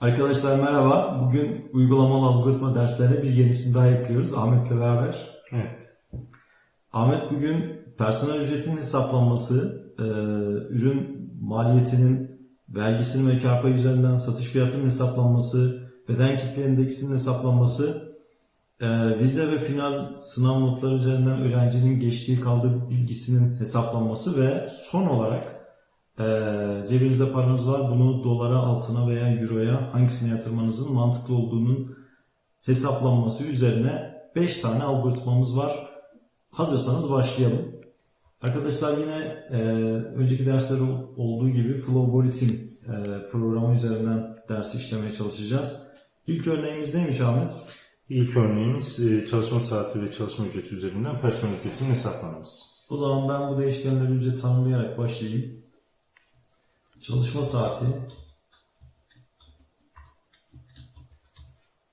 Arkadaşlar merhaba. Bugün uygulamalı algoritma derslerine bir yenisini daha ekliyoruz Ahmet'le beraber. Evet. Ahmet bugün personel ücretinin hesaplanması, e, ürün maliyetinin, vergisinin ve kar payı üzerinden satış fiyatının hesaplanması, beden kitle endeksinin hesaplanması, e, vize ve final sınav notları üzerinden öğrencinin geçtiği kaldığı bilgisinin hesaplanması ve son olarak Ee, cebinizde paranız var. Bunu dolara, altına veya euroya hangisine yatırmanızın mantıklı olduğunun hesaplanması üzerine 5 tane algoritmamız var. Hazırsanız başlayalım. Arkadaşlar yine e, önceki dersler olduğu gibi Flowborit'in e, programı üzerinden dersi işlemeye çalışacağız. İlk örneğimiz neymiş Ahmet? İlk örneğimiz e, çalışma saati ve çalışma ücreti üzerinden personel ücretinin hesaplanması. O zaman ben bu değişkenleri önce tanımlayarak başlayayım. Çalışma saati.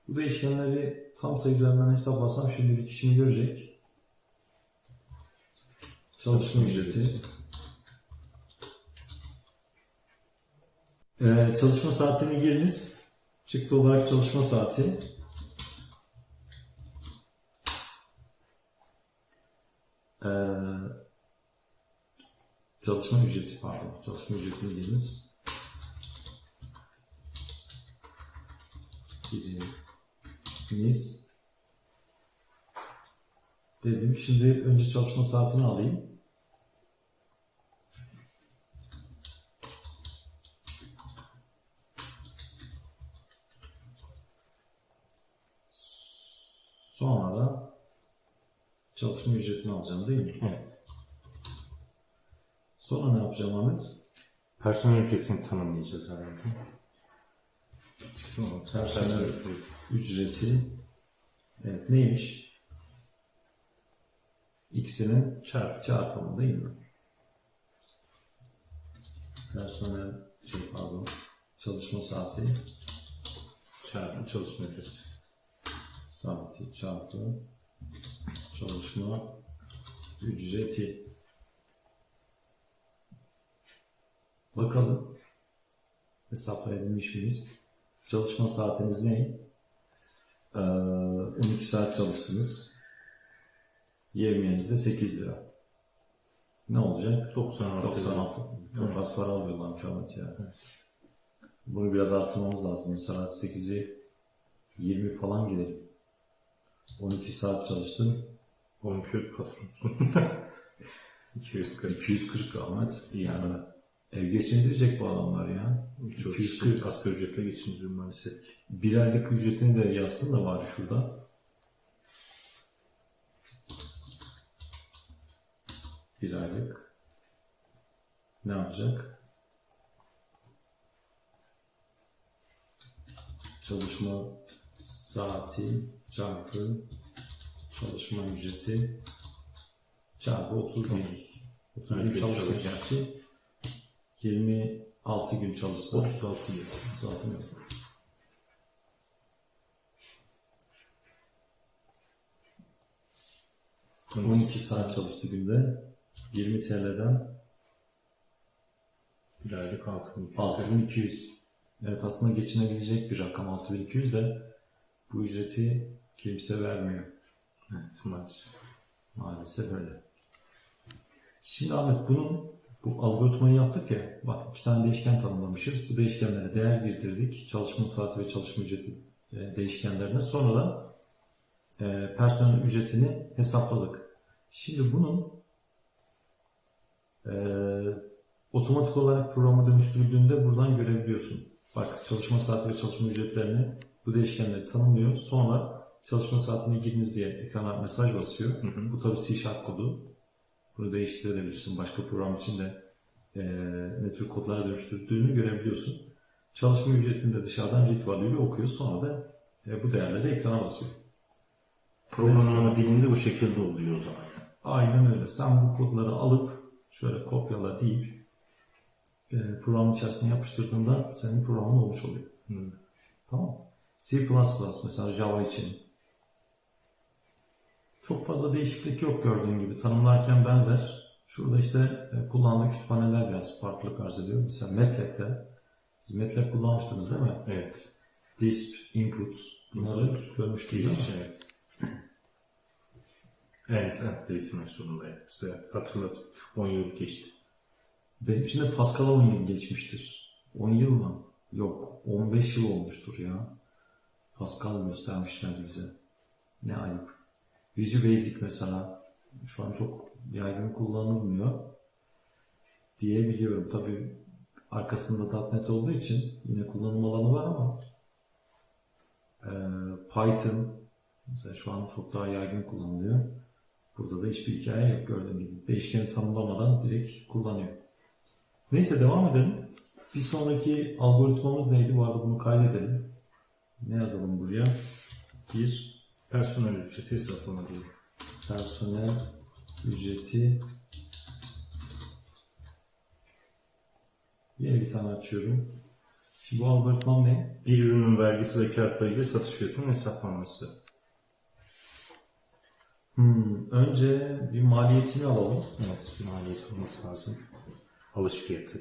Bu değişkenleri tam sayı üzerinden hesaplasam şimdilik işimi görecek. Çalışma ücreti. Ee, çalışma saatini giriniz. Çıktı olarak çalışma saati. Ee, Çalışma ücreti pardon. Çalışma ücretini giriniz. Giriniz. Dedim. Şimdi önce çalışma saatini alayım. Sonra da çalışma ücretini alacağım değil mi? Evet. Sonra ne yapacağım Ahmet? Personel ücretini tanımlayacağız herhalde. Personel ücreti. ücreti evet, neymiş? X'inin Çarp. çarpımı değil mi? Personel şey pardon çalışma saati Çarpı çalışma ücreti. saati çarpı çalışma ücreti. Bakalım hesaplayabilmiş miyiz? Çalışma saatiniz ne? Ee, 12 saat çalıştınız. Yemeğiniz de 8 lira. Ne olacak? 96. 96. Çok az para alıyorlarmış Ahmet ya. Bunu biraz artırmamız lazım. Mesela 8'i 20 falan gidelim. 12 saat çalıştın. 12 patronsun. 240. 240 Ahmet. Yani ev geçindirecek bu adamlar ya. Çok 240. asgari ücretle geçindiriyor maalesef. Bir aylık ücretini de yazsın da var şurada. Bir aylık. Ne yapacak? Çalışma saati çarpı çalışma ücreti çarpı 30 gün. 30 gün Evet, çalışmış çalışacak. gerçi. 26 gün çalışsa 36 yıl. 36 mesela. Bunun 12 saat çalıştı günde. 20 TL'den Bir aylık 6200. 6200. Evet aslında geçinebilecek bir rakam 6200 de bu ücreti kimse vermiyor. Evet maalesef. Maalesef öyle. Şimdi Ahmet bunun bu algoritmayı yaptık ya. Bak iki tane değişken tanımlamışız. Bu değişkenlere değer girdirdik. Çalışma saati ve çalışma ücreti e, değişkenlerine. Sonra da e, personel ücretini hesapladık. Şimdi bunun e, otomatik olarak programa dönüştürüldüğünde buradan görebiliyorsun. Bak çalışma saati ve çalışma ücretlerini bu değişkenleri tanımlıyor. Sonra çalışma saatini giriniz diye ekrana mesaj basıyor. Hı hı. Bu tabi C kodu. Bunu değiştirebilirsin. Başka program için de e, ne tür kodlara dönüştürdüğünü görebiliyorsun. Çalışma ücretini de dışarıdan value ile okuyor. Sonra da e, bu değerleri ekrana basıyor. Programlama dilinde bu şekilde oluyor o zaman. Aynen öyle. Sen bu kodları alıp şöyle kopyala deyip e, programın içerisine yapıştırdığında senin programın olmuş oluyor. Hı. Tamam. C++ mesela Java için. Çok fazla değişiklik yok gördüğün gibi. Tanımlarken benzer. Şurada işte e, kullandığı kütüphaneler biraz farklılık arz ediyor. Mesela MATLAB'de Siz MATLAB kullanmıştınız değil mi? Evet. Disp, input bunları görmüştük değil mi? Giriş, evet. Evet, evet, bitirmek zorundayım. İşte evet, hatırladım. 10 yıl geçti. Benim için de Pascal'a 10 yıl geçmiştir. 10 yıl mı? Yok. 15 yıl olmuştur ya. Pascal göstermişlerdi bize. Ne ayıp. Visual Basic mesela şu an çok yaygın kullanılmıyor diyebiliyorum. Tabii arkasında .NET olduğu için yine kullanım alanı var ama eee, Python mesela şu an çok daha yaygın kullanılıyor. Burada da hiçbir hikaye yok gördüğün gibi. Değişkeni tanımlamadan direkt kullanıyor. Neyse devam edelim. Bir sonraki algoritmamız neydi? Bu arada bunu kaydedelim. Ne yazalım buraya? Bir Personel ücreti hesaplama değil. personel ücreti Yeni bir tane açıyorum. Şimdi bu algoritmam ne? Bir ürünün vergisi ve kar payı ile satış fiyatının hesaplanması. Hmm, önce bir maliyetini alalım. Evet, bir maliyet olması lazım. Alış fiyatı.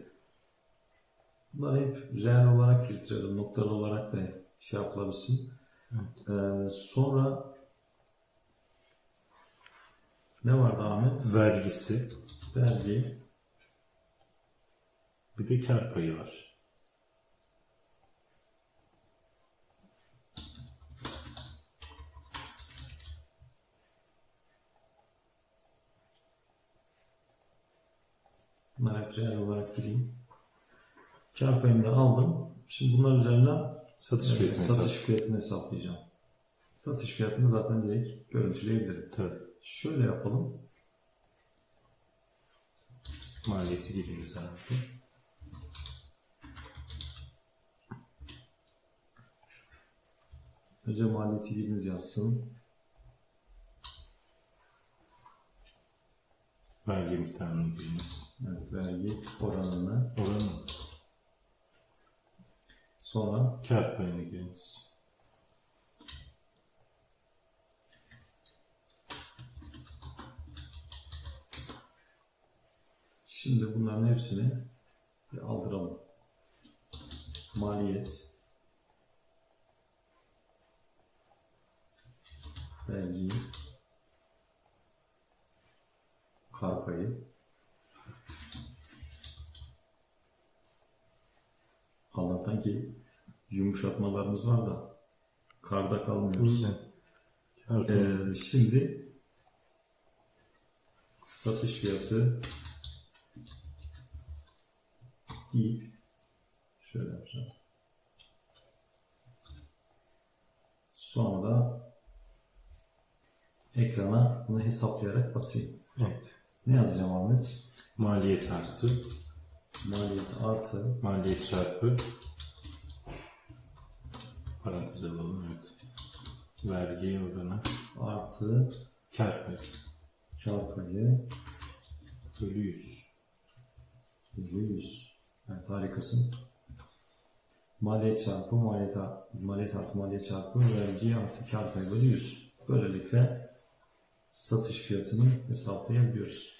Bunları hep reel olarak getirelim. Noktalı olarak da şey yapılabilsin. Ee, sonra ne vardı Ahmet? Vergisi, Vergi. bir de kar payı var. Bunları hep reel olarak gireyim. Kar payını da aldım. Şimdi bunlar üzerinden Satış e, fiyatını satış hesap. fiyatını hesaplayacağım. Satış fiyatını zaten direkt görüntüleyebilirim. Tabii. Şöyle yapalım. Maliyeti giriniz herhalde. Önce maliyeti biriniz yazsın. Vergi miktarını giriniz. Evet, vergi oranını. Oranı Sonra kar payını giriniz. Şimdi bunların hepsini bir aldıralım. Maliyet, vergi, kar Allah'tan ki yumuşatmalarımız var da karda kalmıyoruz. Ee, şimdi satış fiyatı deyip şöyle yapacağım. Sonra da ekrana bunu hesaplayarak basayım. Evet. Ne yazacağım Ahmet? Maliyet artı, Maliyet artı maliyet çarpı parantez alalım evet. Vergi oranı, artı kar payı kar payı bölü 100. bölü 100. Evet harikasın. Maliyet çarpı maliyet, maliyet artı maliyet çarpı vergi artı kar payı bölü 100. Böylelikle satış fiyatını hesaplayabiliyoruz.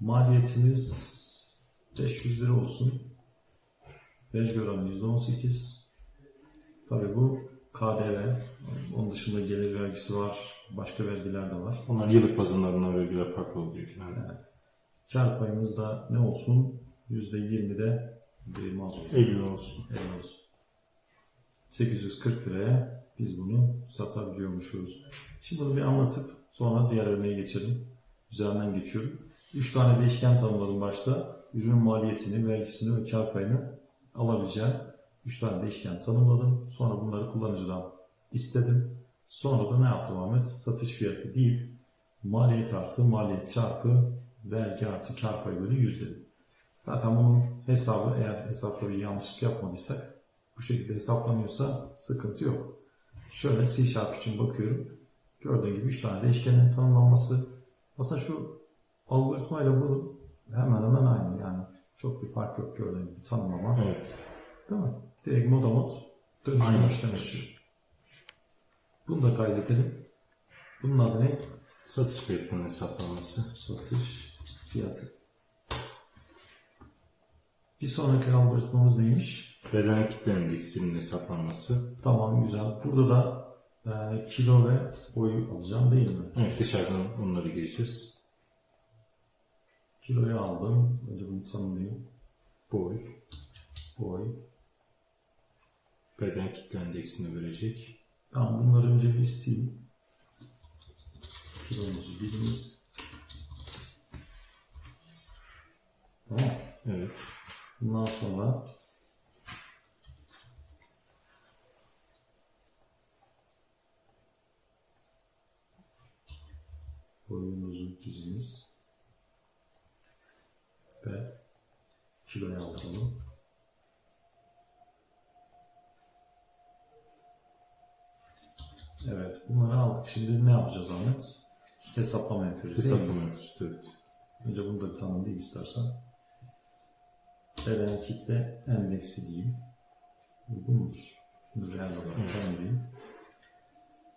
Maliyetimiz 500 lira olsun. Vergi oranı %18. Tabii bu KDV. Onun dışında gelir vergisi var. Başka vergiler de var. Onlar yıllık bazında vergiler farklı oluyor genelde. Evet. Kar payımız da ne olsun? %20'de bir az olsun. 50 olsun. 50 olsun. 840 liraya biz bunu satabiliyormuşuz. Şimdi bunu bir anlatıp sonra diğer örneğe geçelim. Üzerinden geçiyorum. 3 tane değişken tanımladım başta. Ürün maliyetini, vergisini ve kar payını alabileceğim 3 tane değişken tanımladım. Sonra bunları kullanıcıdan istedim. Sonra da ne yaptım Ahmet? Satış fiyatı deyip maliyet artı maliyet çarpı vergi artı kar payı bölü 100 dedim. Zaten bunun hesabı eğer hesapta bir yanlışlık yapmadıysak bu şekilde hesaplanıyorsa sıkıntı yok. Şöyle C Sharp için bakıyorum. Gördüğün gibi 3 tane değişkenin tanımlanması. Aslında şu algoritmayla bu hemen hemen aynı yani. Çok bir fark yok gördüğün gibi tanımlama. Evet. Değil mi? Direkt moda mod dönüşüm Aynen. işlemi yapıyor. Bunu da kaydedelim. Bunun adı ne? Satış fiyatının hesaplanması. Satış fiyatı. Bir sonraki algoritmamız neymiş? Beden kitle endeksinin hesaplanması. Tamam güzel. Burada da e, kilo ve boyu alacağım değil mi? Evet dışarıdan onları gireceğiz. Kiloyu aldım. Önce bunu tanımlayayım. Boy, Boy. beden kitle endeksini verecek. Tamam bunları önce bir isteyeyim. Kilomuzu birimiz. Tamam. Evet. Bundan sonra boyumuzu dizimiz ve kiloya aldıralım. Evet, bunları aldık. Şimdi ne yapacağız Ahmet? Hesaplama yapıyoruz. Hesaplama yapacağız evet. Önce bunu da bir tanımlayayım istersen. Beden kitle endeksi diyeyim. Uygun mudur? Bunu reel olarak Evet. tanımlayayım.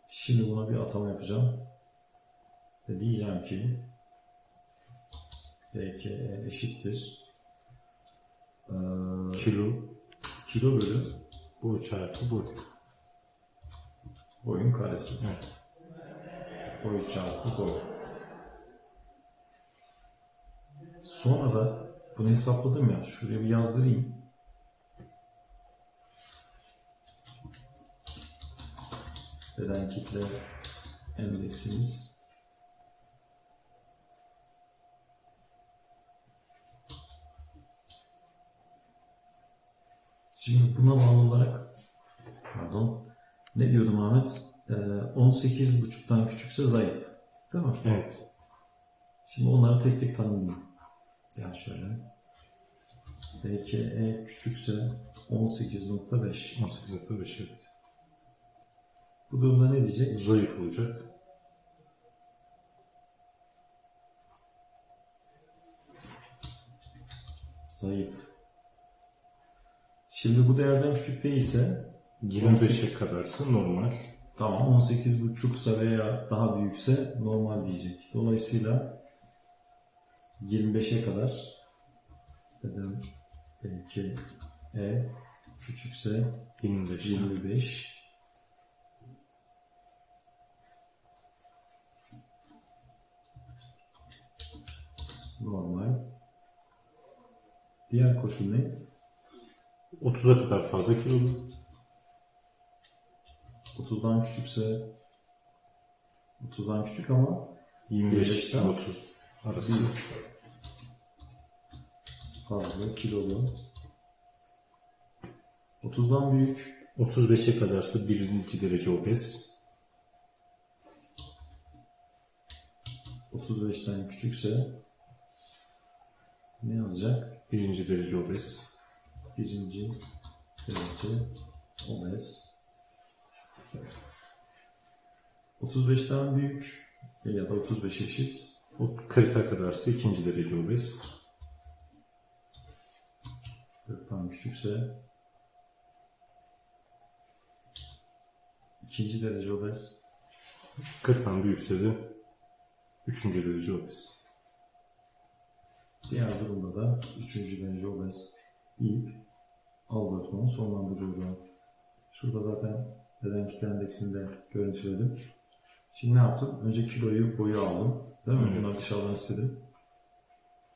Şimdi buna bir atama yapacağım. Ve diyeceğim ki BKE eşittir. Ee, Kilo, kilo bölü boy çarpı boy. boyun karesi. Evet. Boy çarpı boy. Sonra da bunu hesapladım ya. Şuraya bir yazdırayım. Beden kitle endeksimiz Şimdi buna bağlı olarak pardon ne diyordum Ahmet? Ee, 18.5'tan küçükse zayıf. Değil mi? Evet. Şimdi onları tek tek tanımlayayım. Gel şöyle. BKE küçükse 18.5. 18.5 evet. Bu durumda ne diyecek? Zayıf olacak. Zayıf. Şimdi bu değerden küçük değilse 25'e kadarsa normal. tamam 18.5'sa veya daha büyükse normal diyecek. Dolayısıyla 25'e kadar beden BKE küçükse 25. 25 normal. Diğer koşul ne? 30'a kadar fazla kilolu. 30'dan küçükse 30'dan küçük ama 25 ile 25'ten 30 arası. Fazla kilolu. 30'dan büyük 35'e kadarsa birinci derece obez. 35'ten küçükse ne yazacak? Birinci derece obez. Birinci derece obez. 35'ten büyük ya da 35 eşit. O 40'a kadarsa ikinci derece obez. 40'tan küçükse ikinci derece obez. 40'tan büyükse de üçüncü derece obez. Diğer durumda da üçüncü derece obez deyip algoritmanı sonlandırıyorum. Şurada zaten beden kitle endeksini de görüntüledim. Şimdi ne yaptım? Önce kiloyu boyu aldım. Değil mi? Evet. Bunları dışarıdan istedim.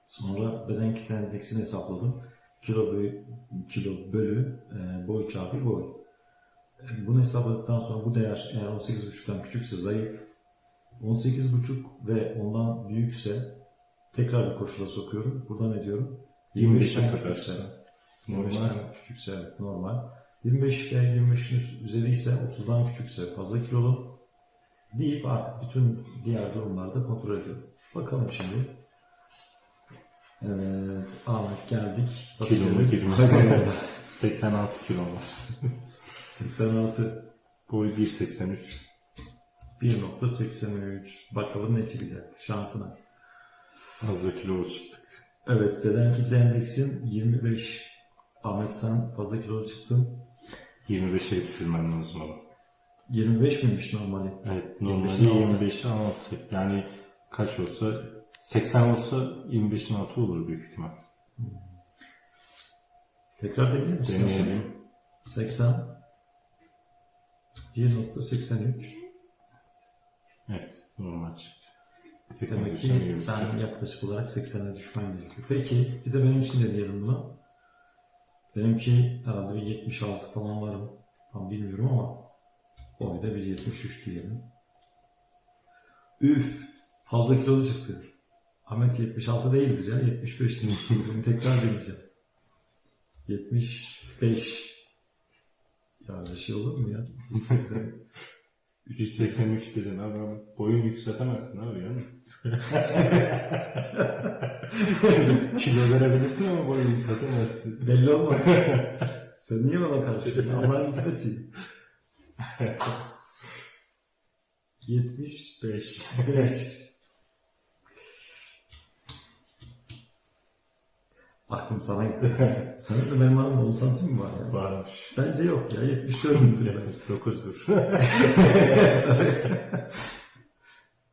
Sonra beden kitle endeksini hesapladım. Kilo bölü, kilo bölü e, boy çarpı boy. E, bunu hesapladıktan sonra bu değer eğer 18.5'tan küçükse zayıf, 18.5 ve ondan büyükse tekrar bir koşula sokuyorum. Burada ne diyorum? 25'e 25'ten kadarsa küçükse. Normal. 25'ten küçükse evet normal. 25 ile 25'in üzeri ise 30'dan küçükse fazla kilolu deyip artık bütün diğer durumlarda kontrol ediyorum. Bakalım şimdi. Evet Ahmet geldik. Nasıl 20. geldik? 86 kilo var. 86 Boy 1.83. 1.83 Bakalım ne çıkacak şansına. Fazla kilolu çıktık. Evet beden kitle endeksin 25. Ahmet sen fazla kilolu çıktın. 25'e düşürmem lazım ama. 25 miymiş normali? Evet normalde 25'in 25'e 6. Yani kaç olsa 80 olsa 25'in altı olur büyük ihtimal. Tekrar deneyelim? Deneyelim. 80 1.83 Evet. Normal çıktı. Demek 80 ki sen yaklaşık olarak 80'e düşmen gerekiyor. Peki bir de benim için de diyelim bunu. Benimki herhalde bir 76 falan varım. Tam bilmiyorum ama boyda bir 73 diyelim. Üf! Fazla kilolu çıktı. Ahmet 76 değildir ya. 75 demiş. Bunu tekrar deneyeceğim. 75 ya öyle şey olur mu ya? 180 383 dedin abi boyun yükseltemezsin abi yalnız. Kilo verebilirsin ama boyun yükseltemezsin. Belli olmaz. Sen niye bana karışıyorsun? Allah'ın hikmeti. 75. 5. Aklım sana gitti. Senin de benim aramda 10 santim mi var ya? Varmış. Bence yok ya. 74'ündür ben. 9'dur.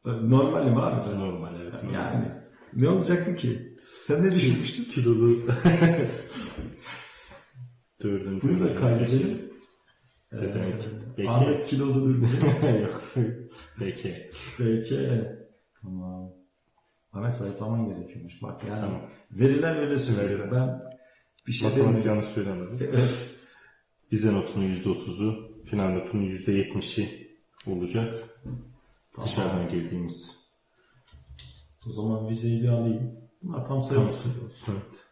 Normalim abi ben. Normal evet. Yani ne olacaktı ki? Sen ne düşünmüştün? Kilolu. Dördüncü. Bunu da kaydedelim. Ne demek? Peki. Ahmet kiloludur diye. Yok. Peki. Peki. Tamam. Ahmet zayıflaman gerekiyormuş. Bak yani Tamam. veriler öyle söylüyor. Ben bir şey Matematik yanlış söylemedim. Evet. Vize notunun %30'u, final notunun %70'i olacak. Dışarıdan girdiğimiz. O zaman vizeyi bir alayım. Bunlar tam sayılır. Evet.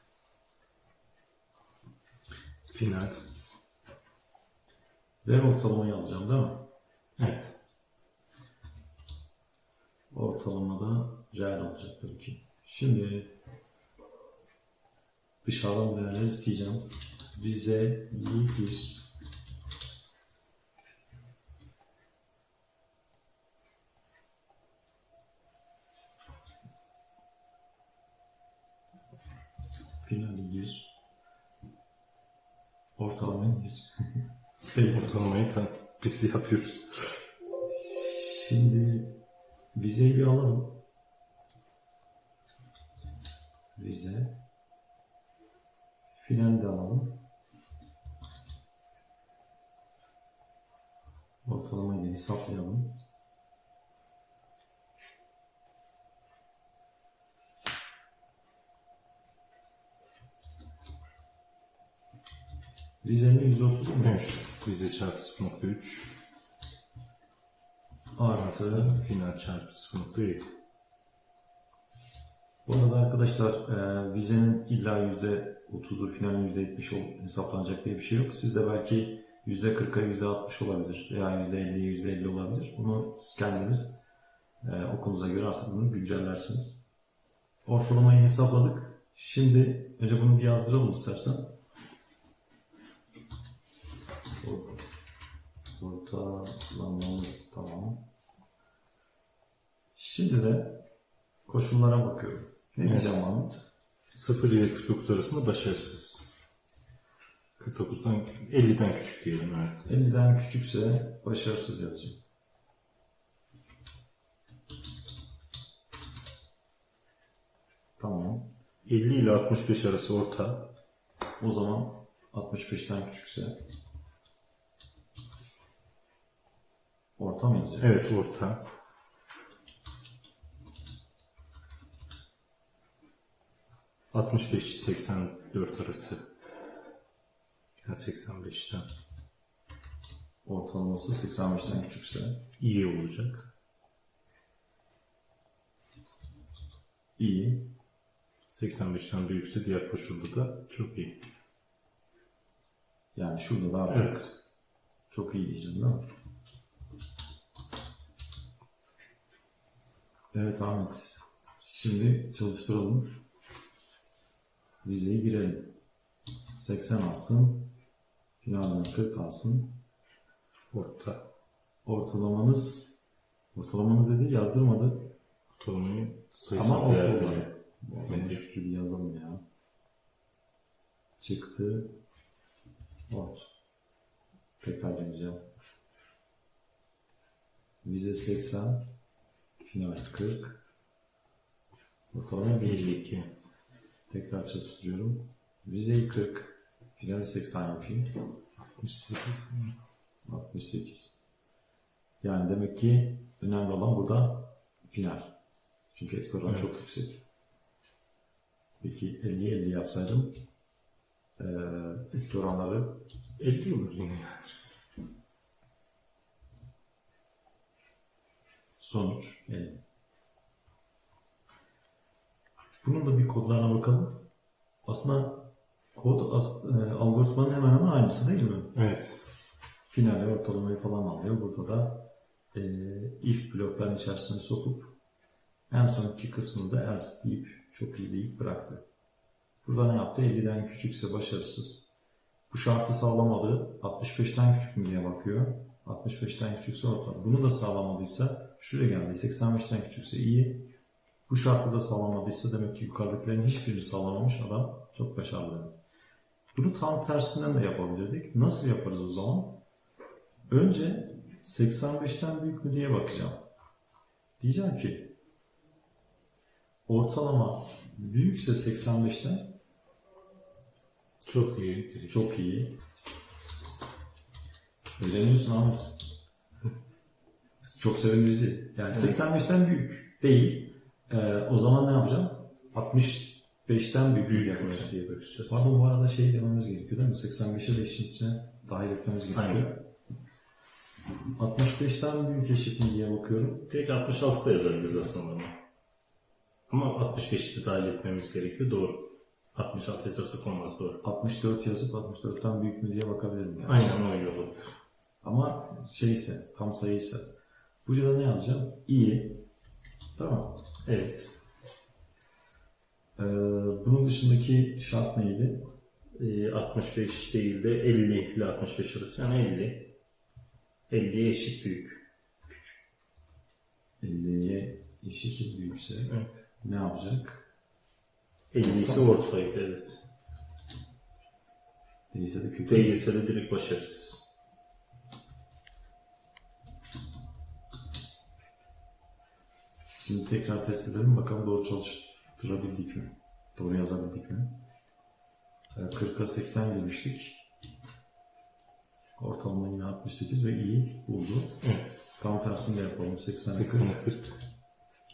Final. Ve ortalamayı alacağım değil mi? Evet. Ortalamada reel olacak tabii ki. Şimdi dışarıdan değerleri sileceğim. Vize 100 Finali 100 Ortalamayı 100 Peki. Ortalamayı tam biz yapıyoruz. Şimdi vizeyi bir alalım. Vize. Final de alalım. Ortalamayı da hesaplayalım. Vizenin %30'u mu? Evet. Vize çarpı 0.3 Artı final çarpı 0.7. Bu arada arkadaşlar e, vizenin illa %30'u finalin %70 ol- hesaplanacak diye bir şey yok. Sizde belki %40'a %60 olabilir veya %50'ye %50 olabilir. Bunu siz kendiniz e, okulunuza göre artık bunu güncellersiniz. Ortalamayı hesapladık. Şimdi önce bunu bir yazdıralım istersen. Ortalamamız tamam. Şimdi de koşullara bakıyorum. Ne Evet. diyeceğim Mahmut? 0 ile 49 arasında başarısız. 49'dan 50'den küçük diyelim evet. 50'den küçükse başarısız yazacağım. Tamam. 50 ile 65 arası orta. O zaman 65'ten küçükse orta mı? Evet orta. ...65-84 arası. Yani 85'ten Ortalaması 85'ten küçükse iyi olacak. iyi. 85'ten büyükse diğer koşulda da çok iyi. Yani şurada da artık Evet. çok iyi diyeceğim değil mi? Evet Ahmet. Şimdi çalıştıralım. Vizeyi girelim. 80 alsın. Finalden 40 alsın. Orta. Ortalamanız ortalamanız dedi yazdırmadı. Ortalamayı Ama sayısal orta değer olarak. veriyor. O zaman Evet. şu gibi yazalım ya. Çıktı. Ort. Tekrar deneyeceğim. Vize 80. Final 40. Ortalama 1. 52. Tekrar çalıştırıyorum. Vizeyi 40. Finali 80 yapayım. 68 68. Yani demek ki önemli olan burada final. Çünkü etki oranı Evet. çok yüksek. Peki 50-50 yapsaydım eee etki oranları 50 olur yine. Sonuç 50. Bunun da bir kodlarına bakalım. Aslında kod as, e, algoritmanın hemen hemen aynısı değil mi? Evet. finale ortalamayı falan alıyor. Burada da e, if blokların içerisine sokup en sonki kısmında else deyip çok iyi deyip bıraktı. Burada ne yaptı? 50'den küçükse başarısız. Bu şartı sağlamadı. 65'ten küçük mü diye bakıyor. 65'ten küçükse ortalama. Bunu da sağlamadıysa şuraya geldi. 85'ten küçükse iyi. Bu şartı da sağlamadıysa demek ki yukarıdakilerin hiçbirini sağlamamış adam çok başarılı demek. Bunu tam tersinden de yapabilirdik. Nasıl yaparız o zaman? Önce 85'ten büyük mü diye bakacağım. Diyeceğim ki ortalama büyükse 85'ten Çok iyi. çok iyi. Öğreniyorsun Ahmet. Çok sevindirici. Yani Evet. 85'ten büyük değil. Ee, o zaman ne yapacağım? 65'ten büyük, büyük bakacağım. diye bakacağız. Pardon bu arada şey dememiz gerekiyor değil mi? 85'e de işin içine dahil etmemiz gerekiyor. Aynen. 65'ten büyük eşit mi diye bakıyorum. Tek 66'da yazabiliriz aslında ama. Ama 65'i de dahil etmemiz gerekiyor. Doğru. 66 yazarsak olmaz doğru. 64 yazıp 64'ten büyük mü diye bakabilirim yani. Aynen öyle olur. Ama şeyse, tam sayıysa. Burada ne yazacağım? İyi. Tamam. Evet. Ee, bunun dışındaki şart neydi? Ee, 65 değil de 50 ile 65 arası yani 50. 50'ye eşit büyük. 50'ye eşit büyükse Evet. ne yapacak? 50 ise ortaydı evet. Değilse de kötü. Değilse de direkt başarısız. Şimdi tekrar test edelim bakalım doğru çalıştırabildik mi? Doğru yazabildik mi? Ee, 40'a 80 girmiştik. Ortalama yine 68 ve iyi buldu. Evet. Tam tersini de yapalım. 80'e 40. 80'e 40.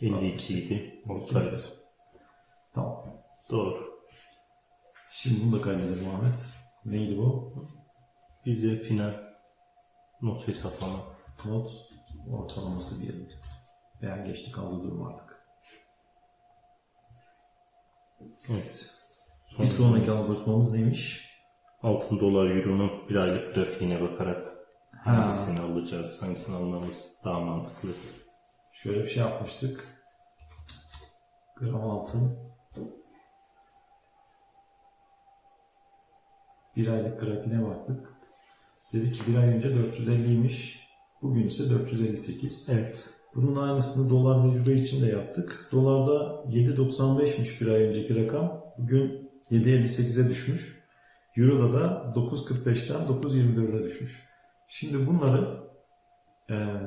52 idi. Ortaydı. Tamam. Doğru. Şimdi bunu da kaydedelim Ahmet. Neydi bu? Vize final not hesaplama. Not ortalaması diyelim. Veya geçti kaldı durum artık. Evet. Bir sonraki algoritmamız neymiş? altın dolar euro'nun bir aylık grafiğine bakarak Ha. hangisini alacağız, hangisini almamız daha mantıklı. Şöyle bir şey yapmıştık. Gram altın. Bir aylık grafiğine baktık. Dedik ki bir ay önce 450'ymiş. Bugün ise 458. Evet. Bunun aynısını dolar ve euro için de yaptık. Dolarda 7.95'miş bir ay önceki rakam. Bugün 7.58'e düşmüş. Euro'da da 9.45'ten 9.24'e düşmüş. Şimdi bunları eee,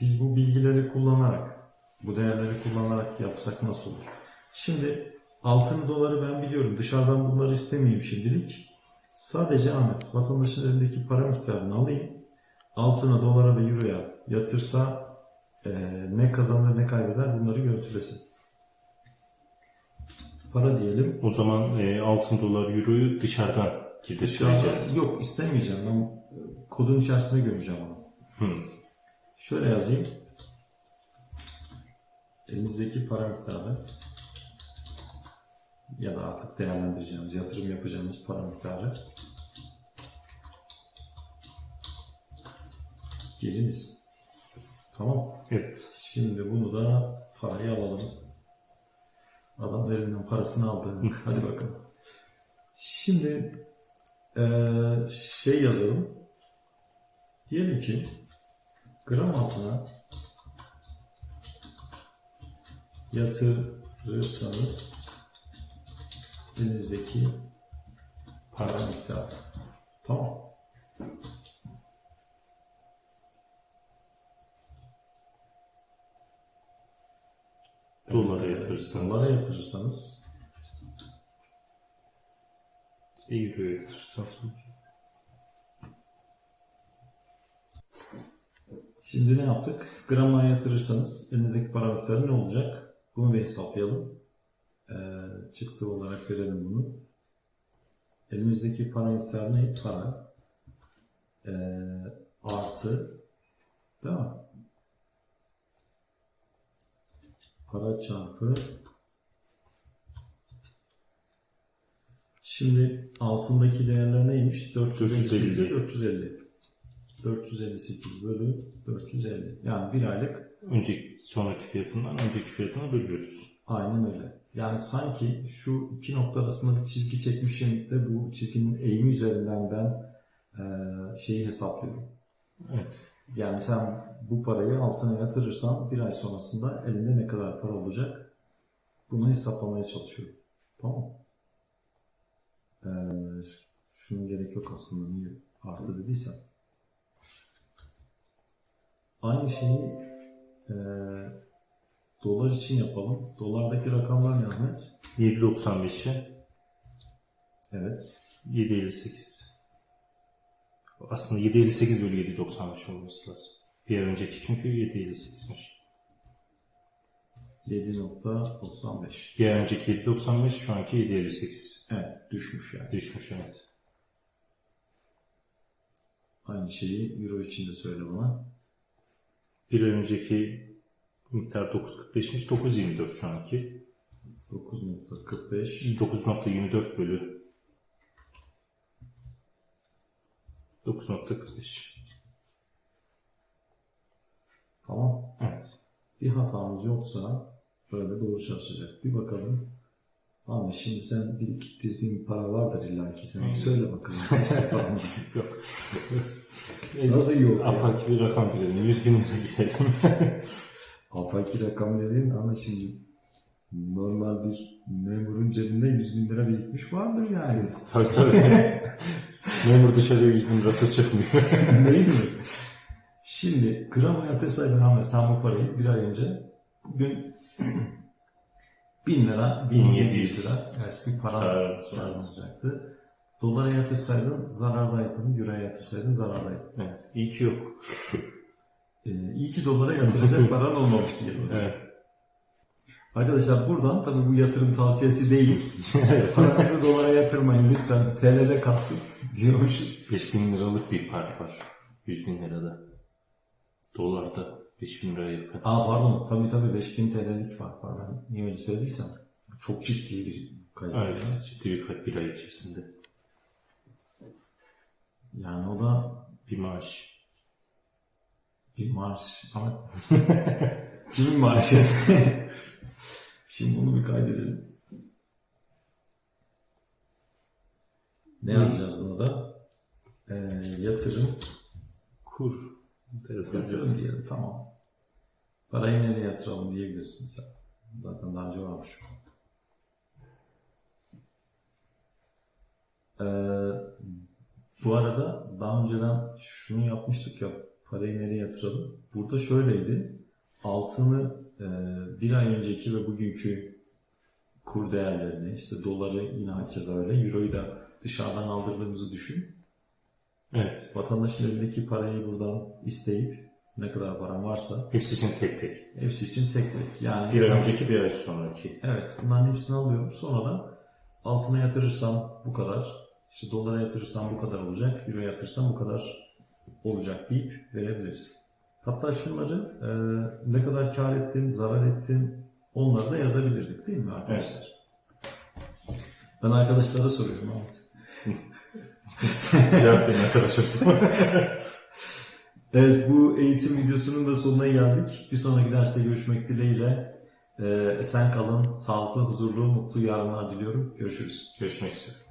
biz bu bilgileri kullanarak, bu değerleri kullanarak yapsak nasıl olur? Şimdi altını doları ben biliyorum. Dışarıdan bunları istemeyeyim şimdilik. Sadece Ahmet, vatandaşın elindeki para miktarını alayım. Altına, dolara ve euroya yatırsa eee, ne kazanır ne kaybeder bunları görüntülesin. Para diyelim. O zaman e, altın dolar euroyu dışarıdan girdireceğiz. Yok istemeyeceğim. Ben e, kodun içerisinde göreceğim onu. Hı. Şöyle yazayım. Elinizdeki para miktarı ya da artık değerlendireceğimiz, yatırım yapacağımız para miktarı geliniz. Tamam. Evet. Şimdi bunu da parayı alalım. Adam elinden parasını aldı. Hadi bakalım. Şimdi eee, şey yazalım. Diyelim ki gram altına yatırırsanız elinizdeki para miktarı. Tamam. Dolara yatırırsanız Dolara yatırırsanız Euro'ya yatırırsan sonra. Şimdi ne yaptık? Gramına yatırırsanız elinizdeki para miktarı ne olacak? Bunu bir hesaplayalım. Ee, çıktı olarak verelim bunu. Elimizdeki para miktarı ne? Para. Ee, artı. Değil mi? Para çarpı. Şimdi altındaki değerler neymiş? 458 450. 458 bölü 450. Yani bir aylık Önceki, sonraki fiyatından önceki fiyatına bölüyoruz. aynen öyle. Yani sanki şu iki nokta arasında bir çizgi çekmişim de bu çizginin eğimi üzerinden ben eee, şeyi hesaplıyorum. Evet. Yani sen bu parayı altına yatırırsan bir ay sonrasında elinde ne kadar para olacak? Bunu hesaplamaya çalışıyorum. Tamam. Ee, şunun gerek yok aslında. Niye artı dediysem. Aynı şeyi e, dolar için yapalım. Dolardaki rakamlar ne Ahmet? 7.95'e Evet. 7.58. Aslında 7.58 bölü 7.95 olması lazım. Bir önceki çünkü 7.58'miş. 7.95. Bir önceki 7.95 şu anki 7.58. Evet. Düşmüş yani. Düşmüş evet. Aynı şeyi Euro için de söyle bana. Bir önceki miktar 9.45'miş. 9.24 şu anki. 9.45 9.24 bölü 9.45. Tamam. Evet. bir hatamız yoksa böyle doğru çalışacak. Bir bakalım. Ama şimdi sen biriktirdiğin para vardır illa ki. Sen bir söyle bakalım. Yok. Nasıl yok? Afaki bir rakam girelim. 100 bin lira girelim. Afaki rakam dediğin ama şimdi normal bir memurun cebinde 100 bin lira birikmiş vardır yani. tabii tabii. Memur dışarıya 100 bin lirasız çıkmıyor. Değil mi? Şimdi gram yatırsaydın Ahmet sen bu parayı bir ay önce bugün 1000 lira, 1700 lira evet, bir para Kar- olacaktı. Dolara yatırsaydın zarardaydın, euroya yatırsaydın zarardaydın. evet. İyi ki yok. Ee, iyi ki dolara yatıracak paran olmamış diyelim. Evet. Arkadaşlar buradan tabii bu yatırım tavsiyesi değil. Paranızı dolara yatırmayın lütfen. TL'de kalsın diyormuşuz. 5000 liralık bir fark var. 100 bin lirada. Dolarda 5000 liraya yakın. Aa pardon tabii tabii 5000 TL'lik fark var. Ben niye öyle söylediysem. Bu çok ciddi bir kayıp. Evet. Ciddi bir kayıp bir ay içerisinde. Yani o da Bir maaş. bir maaş ama kimin maaşı? Şimdi bunu bir kaydedelim. Ne yazacağız buna da? Ee, yatırım. Kur. Deriz Yatırım diyelim tamam. Parayı nereye yatıralım diyebilirsin sen. Zaten daha önce varmış. Ee, bu arada daha önceden şunu yapmıştık ya parayı nereye yatıralım. Burada şöyleydi. Altını e, bir ay önceki ve bugünkü kur değerlerini işte doları yine hakeza öyle. Euroyu da dışarıdan aldırdığımızı düşün. Evet. Vatandaşın elindeki parayı buradan isteyip ne kadar param varsa Hepsi için tek tek. hepsi için tek tek. Yani Bir ay önceki bir ay sonraki. Evet, bunların hepsini alıyorum. Sonra da altına yatırırsam bu kadar, işte dolara yatırırsam bu kadar olacak, euro yatırırsam bu kadar olacak deyip verebiliriz. Hatta şunları e, ne kadar kar ettin, zarar ettin onları da yazabilirdik değil mi arkadaşlar? Ben arkadaşlara soruyorum Ahmet. Cevap verin arkadaşlar. Evet bu eğitim videosunun da sonuna geldik. Bir sonraki derste görüşmek dileğiyle. E, esen kalın, sağlıklı, huzurlu, mutlu yarınlar diliyorum. Görüşürüz. Görüşmek üzere.